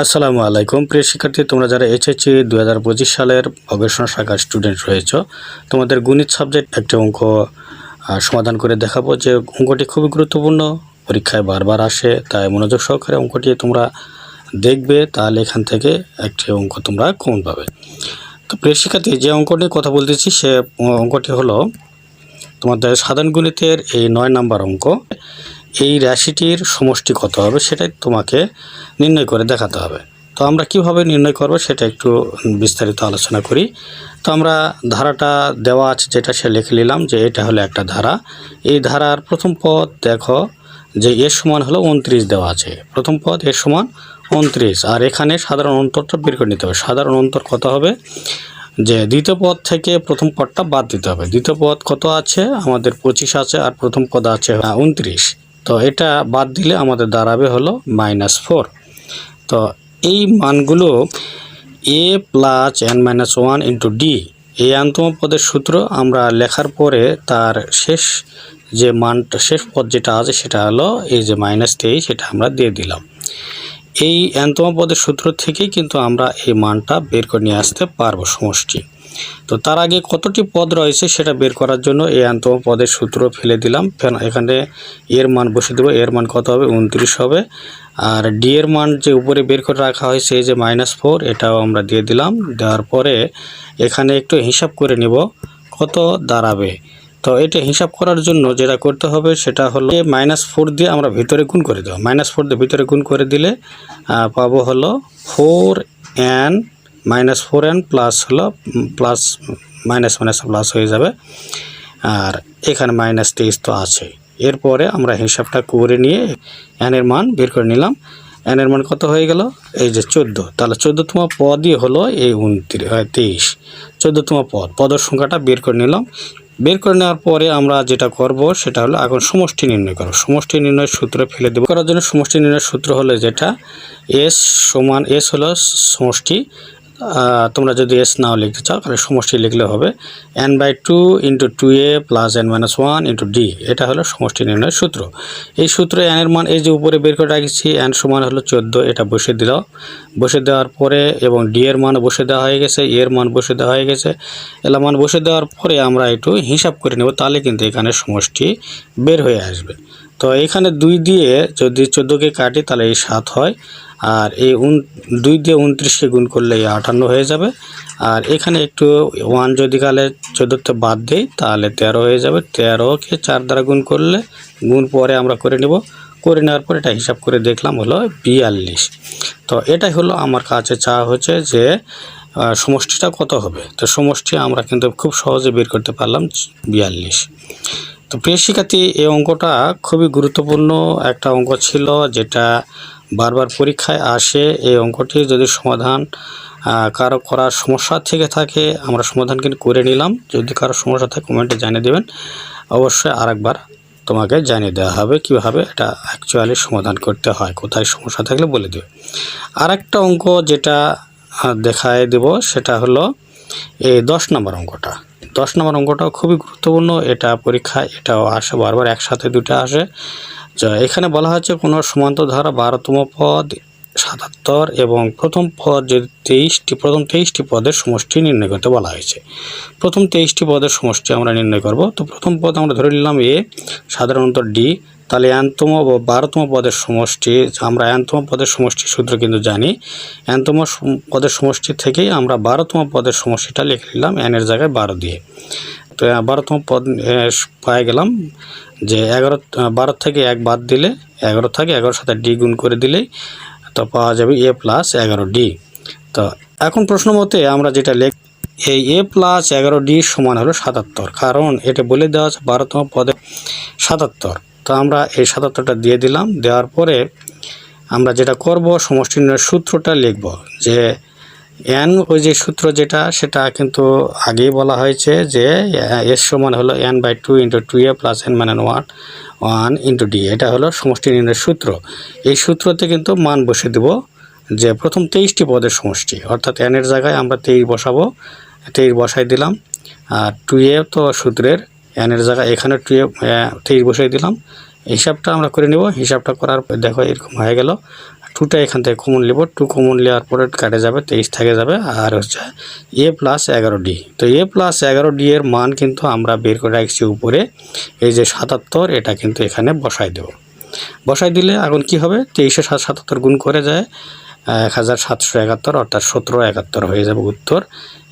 আসসালামু আলাইকুম। প্রিয় শিক্ষার্থী, তোমরা যারা এইচএসসি দু হাজার পঁচিশ সালের গবেষণা শাখার স্টুডেন্ট রয়েছ, তোমাদের গণিত সাবজেক্ট একটি অঙ্ক সমাধান করে দেখাবো যে অঙ্কটি খুবই গুরুত্বপূর্ণ, পরীক্ষায় বারবার আসে, তাই মনোযোগ সহকারে অঙ্কটি তোমরা দেখবে, তাহলে এখান থেকে একটি অঙ্ক তোমরা কমন পাবে। তো প্রিয় শিক্ষার্থী, যে অঙ্ক নিয়ে কথা বলতেছি, সে অঙ্কটি হলো তোমাদের সাধারণ গণিতের এই নয় নাম্বার অঙ্ক। এই রাশিটির সমষ্টি কত হবে সেটাই তোমাকে নির্ণয় করে দেখাতে হবে। তো আমরা কীভাবে নির্ণয় করব সেটা একটু বিস্তারিত আলোচনা করি। তো আমরা ধারাটা দেওয়া আছে যেটা সে লিখে নিলাম যে এটা হলো একটা ধারা। এই ধারার প্রথম পদ দেখো যে এর সমান হলো উনত্রিশ দেওয়া আছে। প্রথম পদ এর সমান উনত্রিশ। আর এখানে সাধারণ অন্তরটা বের করে নিতে হবে। সাধারণ অন্তর কত হবে? যে দ্বিতীয় পদ থেকে প্রথম পদটা বাদ দিতে হবে। দ্বিতীয় পদ কত আছে? আমাদের পঁচিশ আছে আর প্রথম পদ আছে উনত্রিশ। তো এটা বাদ দিলে আমাদের দাঁড়াবে হলো মাইনাস ফোর তো এই মানগুলো a plus n minus one into d এই আন্তম পদের সূত্র আমরা লেখার পরে তার শেষ যে মানটা শেষ পদ যেটা আছে সেটা হলো এই যে মাইনাস তেইশ, সেটা আমরা দিয়ে দিলাম। এই এনতম পদের সূত্র থেকেই কিন্তু আমরা এই মানটা বের করে নিয়ে আসতে পারব সমষ্টি। তো তার আগে কতটি পদ রয়েছে সেটা বের করার জন্য এই এনতম পদের সূত্র ফেলে দিলাম। এখানে এর মান বসে দেবো। এর মান কত হবে? উনত্রিশ হবে। আর ডি এর মান যে উপরে বের করে রাখা হয়েছে এই যে মাইনাস ফোর এটাও আমরা দিয়ে দিলাম। দেওয়ার পরে এখানে একটু হিসাব করে নিব কত দাঁড়াবে। তো এটা হিসাব করার জন্য যেটা করতে হবে সেটা হলো মাইনাস ফোর দিয়ে আমরা ভিতরে গুণ করে দেবো। মাইনাস ফোর দিয়ে ভিতরে গুণ করে দিলে পাবো হলো four n minus four n plus হলো প্লাস মাইনাস মাইনাস প্লাস হয়ে যাবে। আর এখানে মাইনাস তেইশ তো আছে। এরপরে আমরা হিসাবটা করে নিয়ে এনের মান বের করে নিলাম। এনের মান কত হয়ে গেল? এই যে চোদ্দ। তাহলে চোদ্দোতম পদই হলো এই উনত্রিশ তেইশ। চোদ্দোতম পদ, পদের সংখ্যাটা বের করে নিলাম। বের করে নেওয়ার পরে আমরা যেটা করব সেটা হলো, এখন সমষ্টি নির্ণয় করব সমষ্টি নির্ণয়ের সূত্র ফেলে দেবো। করার জন্য সমষ্টি নির্ণয়ের সূত্র হলো যেটা এস সমান এস হলো সমষ্টি তোমরা যদি এস নাও লিখতে চাও, তাহলে সমষ্টি লিখলে হবে n by two into two a plus n minus one into d এটা হলো সমষ্টি নির্ণয়ের সূত্র। এই সূত্রে এনের মান এই যে উপরে বের করে রাখছি এন সমান হলো চোদ্দ, এটা বসে দিল বসে দেওয়ার পরে এবং ডি এর মান বসে দেওয়া হয়ে গেছে এর মান বসে দেওয়া হয়ে গেছে। এলা মান বসে দেওয়ার পরে আমরা একটু হিসাব করে নেব, তাহলে কিন্তু এখানে সমষ্টি বের হয়ে আসবে। তো এখানে দুই দিয়ে যদি চোদ্দোকে কাটি, তাহলে এই সাত হয়। আর এই উন, দুই দিয়ে উনত্রিশকে গুণ করলে এই আটান্ন হয়ে যাবে। আর এখানে একটু ওয়ান যদি কালে চোদ্দোতে বাদ দিই, তাহলে তেরো হয়ে যাবে। তেরোকে চার দ্বারা গুণ করলে, গুণ পরে আমরা করে নেব। করে নেওয়ার পর এটা হিসাব করে দেখলাম হলো বিয়াল্লিশ। তো এটাই হলো আমার কাছে চা হচ্ছে যে সমষ্টিটা কত হবে? তো সমষ্টি আমরা কিন্তু খুব সহজে বের করতে পারলাম বিয়াল্লিশ। তো প্রিয় শিক্ষার্থী, এই অঙ্কটা খুবই গুরুত্বপূর্ণ একটা অঙ্ক ছিল যেটা বারবার পরীক্ষায় আসে। এই অঙ্কটি যদি সমাধান কারও করার সমস্যা থেকে থাকে, আমরা সমাধান কিন্তু করে নিলাম। যদি কারও সমস্যা থাকে, কমেন্টে জানিয়ে দেবেন। অবশ্যই আরেকবার তোমাকে জানিয়ে দেওয়া হবে কীভাবে এটা অ্যাকচুয়ালি সমাধান করতে হয়, কোথায় সমস্যা থাকলে বলে দেবে। আরেকটা অঙ্ক যেটা দেখায় দেব, সেটা হলো এই দশ নম্বর অঙ্কটা। দশ নম্বর অঙ্কটাও খুবই গুরুত্বপূর্ণ। এটা পরীক্ষা, এটাও আসে, বারবার একসাথে দুটা আসে। এখানে বলা হচ্ছে কোনো সমান্তর ধারা বারোতম পদ। সাতাত্তর এবং প্রথম পদ যদি তেইশটি, প্রথম তেইশটি পদের সমষ্টি নির্ণয় করতে বলা হয়েছে। প্রথম তেইশটি পদের সমষ্টি আমরা নির্ণয় করব। তো প্রথম পদ আমরা ধরে নিলাম এ, সাধারণত ডি। তাহলে এনতম ও বারোতম পদের সমষ্টি, আমরা এনতম পদের সমষ্টি সূত্র কিন্তু জানি। এনতম পদের সমষ্টি থেকেই আমরা বারোতম পদের সমষ্টিটা লিখে নিলাম এনের জায়গায় বারো দিয়ে। তো বারোতম পদ পাই গেলাম যে এগারো, বারো থেকে এক বাদ দিলে, এগারো থাকে, এগারোর সাথে ডি গুণ করে দিলেই তো পাওয়া যাবে এ প্লাস এগারো ডি তো এখন প্রশ্ন মতে আমরা যেটা লেখ এই এ প্লাস এগারো ডি সমান হলো সাতাত্তর, কারণ এটা বলে দেওয়া আছে বারোতম পদে সাতাত্তর। তো আমরা এই সাতাত্তরটা দিয়ে দিলাম, দেওয়ার পরে আমরা যেটা করব, সমষ্টি সূত্রটা লিখব যে এন, ওই যে সূত্র যেটা, সেটা কিন্তু আগেই বলা হয়েছে যে এস সমান হলো n by two into two a plus n মানে ওয়ান ওয়ান ইন্টু ডি। এটা হলো সমষ্টি নির্ণয়ের সূত্র। এই সূত্রতে কিন্তু মান বসে দেব যে প্রথম তেইশটি পদের সমষ্টি, অর্থাৎ এনের জায়গায় আমরা তেইশ বসাবো, তেইশ বসাই দিলাম। আর টু এ তো সূত্রের এনের জায়গায় এখানে টু এ, তেইশ বসাই দিলাম। হিসাবটা আমরা করে নেব। হিসাবটা করার, দেখো এরকম হয়ে গেল। টুটা এখান থেকে কমন নেব। টু কমন নেওয়ার পরে কাটে যাবে, তেইশ থেকে যাবে, আর হচ্ছে এ প্লাস এগারো ডি তো এ প্লাস এগারো ডি এর মান কিন্তু আমরা বের করে রাখছি উপরে। এই যে সাতাত্তর, এটা কিন্তু এখানে বসাই দেব। বসাই দিলে এখন কি হবে? তেইশে সাত সাতাত্তর গুণ করে যায়, এক হাজার সাতশো একাত্তর, অর্থাৎ সতেরো একাত্তর হয়ে যাবে উত্তর।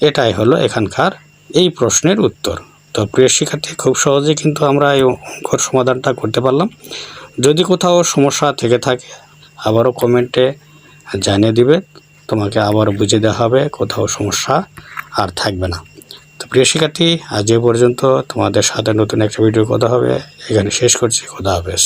এটাই হলো এখানকার এই প্রশ্নের উত্তর। তো প্রিয় শিক্ষার্থী, খুব সহজেই কিন্তু আমরা এই অঙ্কর সমাধানটা করতে পারলাম। যদি কোথাও সমস্যা থেকে থাকে আবারও কমেন্টে জানিয়ে দিবে। তোমাকে আবারও বুঝিয়ে দেওয়া হবে কোথাও সমস্যা আর থাকবে না। তো প্রিয় শিক্ষার্থী, আজ এ পর্যন্ত। তোমাদের সাথে নতুন একটা ভিডিও কথা হবে। এখানে শেষ করছি। খোদা হাফেজ।